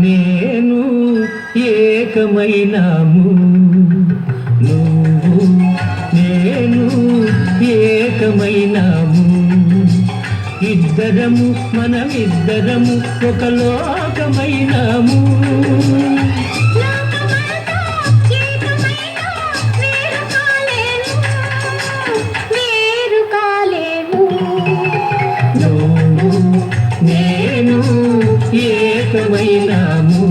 నేను ఏకమైనాము. నువ్వు నేను ఏకమైనాము. ఇద్దరము మనమిద్దరము ఒక లోకమైనాము. ఏకమైనాము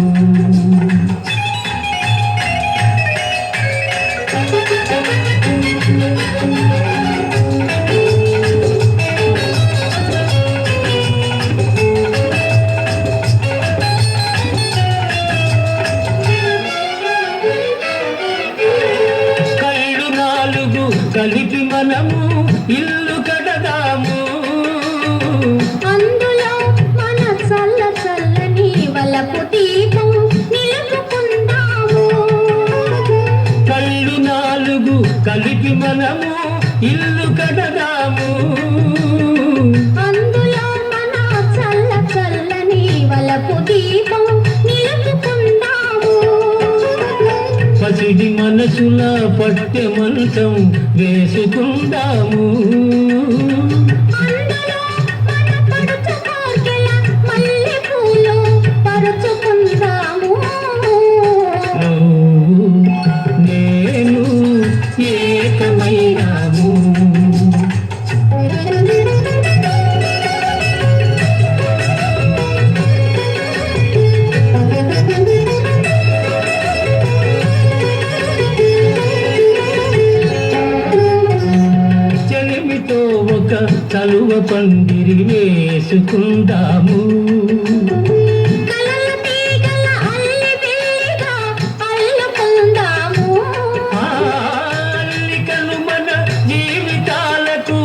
కళ్ళు నాలుగు కలిపి మనము ఇల్లు కలిపి మనము ఇల్లు కడదాము. అందులో మన చల్ల చల్లని వలపు దీపం నిలుపుకుందాము. పసిడి మనసుల పట్టె మంచం వేసుకుందాము. ఒక చలువ పందిరి వేసుకుందాము కలల తీగల అల్లి బిల్లిగా అల్లుకుందాము ఆ అల్లికను మన జీవితాలకు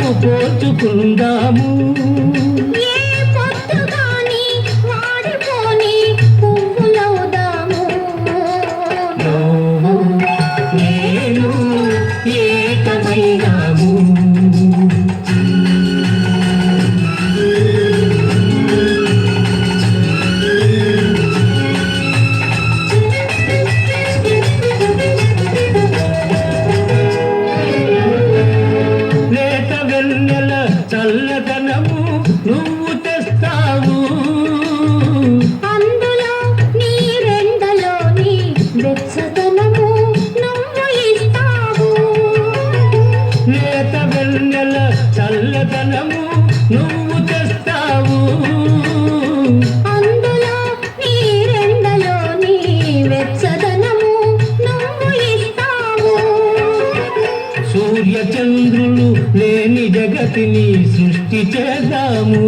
నేను ఏకమైనాము. సూర్య చంద్రులు లేని జగతిని సృష్టి చేద్దాము.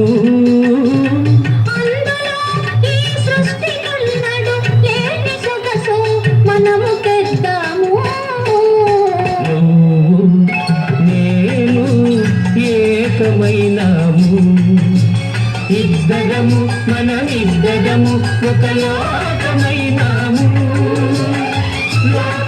నేను ఏకమైనాము. ఇద్దరము మనమిద్దరము ఒక లోకమైనాము. లోక